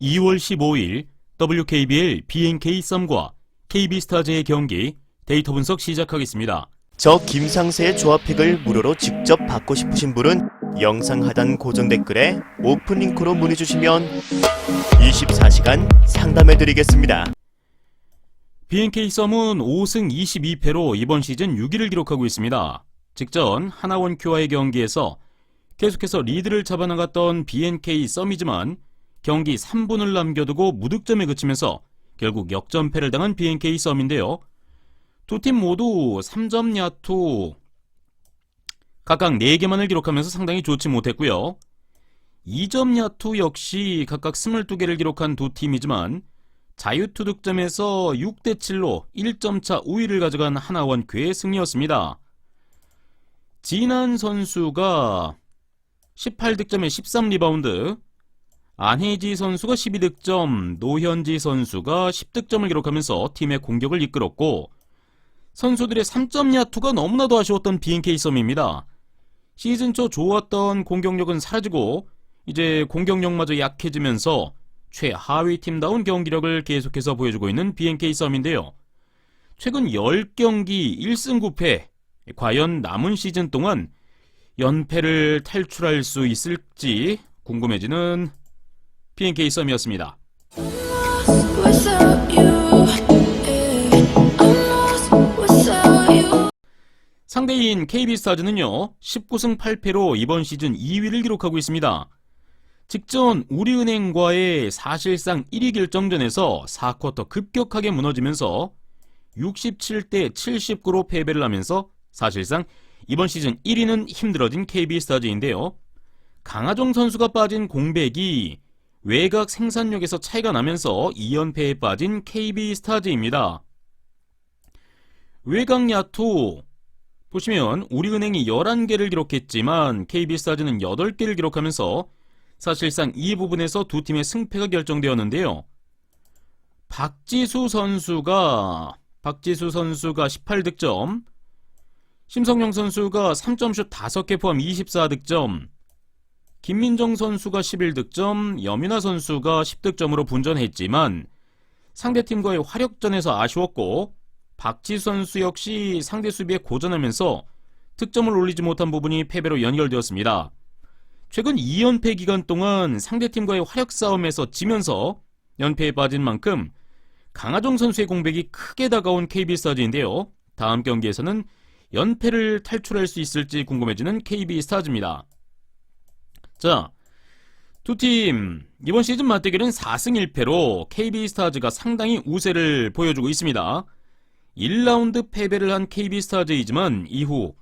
2월 15일 WKBL BNK 썸과 KB스타즈의 경기 데이터 분석 시작하겠습니다. 저 김상세의 조합픽을 무료로 직접 받고 싶으신 분은 영상 하단 고정 댓글에 오픈 링크로 문의 주시면 24시간 상담해 드리겠습니다. BNK 썸은 5승 22패로 이번 시즌 6위를 기록하고 있습니다. 직전 하나원 큐와의 경기에서 계속해서 리드를 잡아나갔던 BNK 썸이지만 경기 3분을 남겨두고 무득점에 그치면서 결국 역전패를 당한 BNK 썸인데요. 두 팀 모두 3점 야투 각각 4개만을 기록하면서 상당히 좋지 못했고요. 2점 야투 역시 각각 22개를 기록한 두 팀이지만 자유투 득점에서 6대7로 1점 차 우위를 가져간 하나원 궤의 승리였습니다. 진한 선수가 18득점에 13리바운드, 안혜지 선수가 12득점, 노현지 선수가 10득점을 기록하면서 팀의 공격을 이끌었고 선수들의 3점 야투가 너무나도 아쉬웠던 BNK 썸입니다. 시즌 초 좋았던 공격력은 사라지고 이제 공격력마저 약해지면서 최하위 팀다운 경기력을 계속해서 보여주고 있는 BNK 썸인데요. 최근 10경기 1승 9패 과연 남은 시즌 동안 연패를 탈출할 수 있을지 궁금해지는 BNK 썸이었습니다. 상대인 KB스타즈는요 19승 8패로 이번 시즌 2위를 기록하고 있습니다. 직전 우리은행과의 사실상 1위 결정전에서 4쿼터 급격하게 무너지면서 67대 79로 패배를 하면서 사실상 이번 시즌 1위는 힘들어진 KB스타즈인데요. 강하정 선수가 빠진 공백이 외곽 생산력에서 차이가 나면서 2연패에 빠진 KB스타즈입니다. 외곽 야투 보시면 우리은행이 11개를 기록했지만 KB스타즈는 8개를 기록하면서 사실상 이 부분에서 두 팀의 승패가 결정되었는데요. 박지수 선수가 박지수 선수가 18득점, 심성영 선수가 3점슛 5개 포함 24득점, 김민정 선수가 11득점, 여민아 선수가 10득점으로 분전했지만 상대팀과의 화력전에서 아쉬웠고 박지수 선수 역시 상대 수비에 고전하면서 득점을 올리지 못한 부분이 패배로 연결되었습니다. 최근 2연패 기간 동안 상대팀과의 화력 싸움에서 지면서 연패에 빠진 만큼 강하정 선수의 공백이 크게 다가온 KB스타즈인데요. 다음 경기에서는 연패를 탈출할 수 있을지 궁금해지는 KB스타즈입니다. 자, 두 팀 이번 시즌 맞대결은 4승 1패로 KB스타즈가 상당히 우세를 보여주고 있습니다. 1라운드 패배를 한 KB스타즈이지만 이후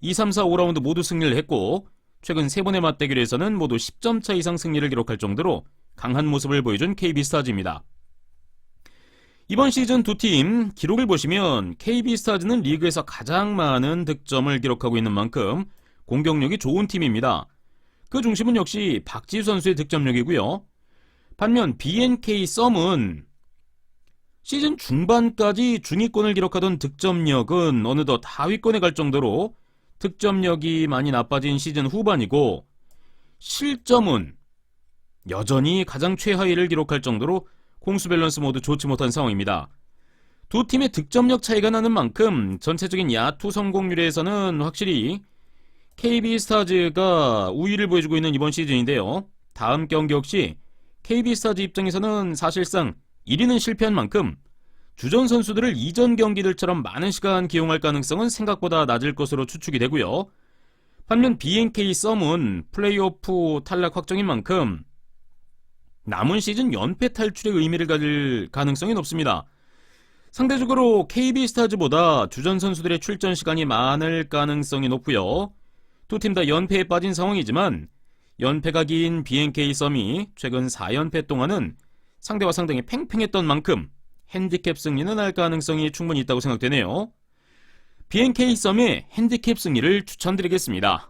2, 3, 4, 5라운드 모두 승리를 했고 최근 세 번의 맞대결에서는 모두 10점 차 이상 승리를 기록할 정도로 강한 모습을 보여준 KB스타즈입니다. 이번 시즌 두 팀 기록을 보시면 KB스타즈는 리그에서 가장 많은 득점을 기록하고 있는 만큼 공격력이 좋은 팀입니다. 그 중심은 역시 박지수 선수의 득점력이고요. 반면 BNK 썸은 시즌 중반까지 중위권을 기록하던 득점력은 어느덧 하위권에 갈 정도로 득점력이 많이 나빠진 시즌 후반이고 실점은 여전히 가장 최하위를 기록할 정도로 공수 밸런스 모두 좋지 못한 상황입니다. 두 팀의 득점력 차이가 나는 만큼 전체적인 야투 성공률에서는 확실히 KB스타즈가 우위를 보여주고 있는 이번 시즌인데요. 다음 경기 역시 KB스타즈 입장에서는 사실상 1위는 실패한 만큼 주전 선수들을 이전 경기들처럼 많은 시간 기용할 가능성은 생각보다 낮을 것으로 추측이 되고요. 반면 BNK 썸은 플레이오프 탈락 확정인 만큼 남은 시즌 연패 탈출의 의미를 가질 가능성이 높습니다. 상대적으로 KB스타즈보다 주전 선수들의 출전 시간이 많을 가능성이 높고요. 두 팀 다 연패에 빠진 상황이지만 연패가 긴 BNK 썸이 최근 4연패 동안은 상대와 상당히 팽팽했던 만큼 핸디캡 승리는 할 가능성이 충분히 있다고 생각되네요. BNK 썸의 핸디캡 승리를 추천드리겠습니다.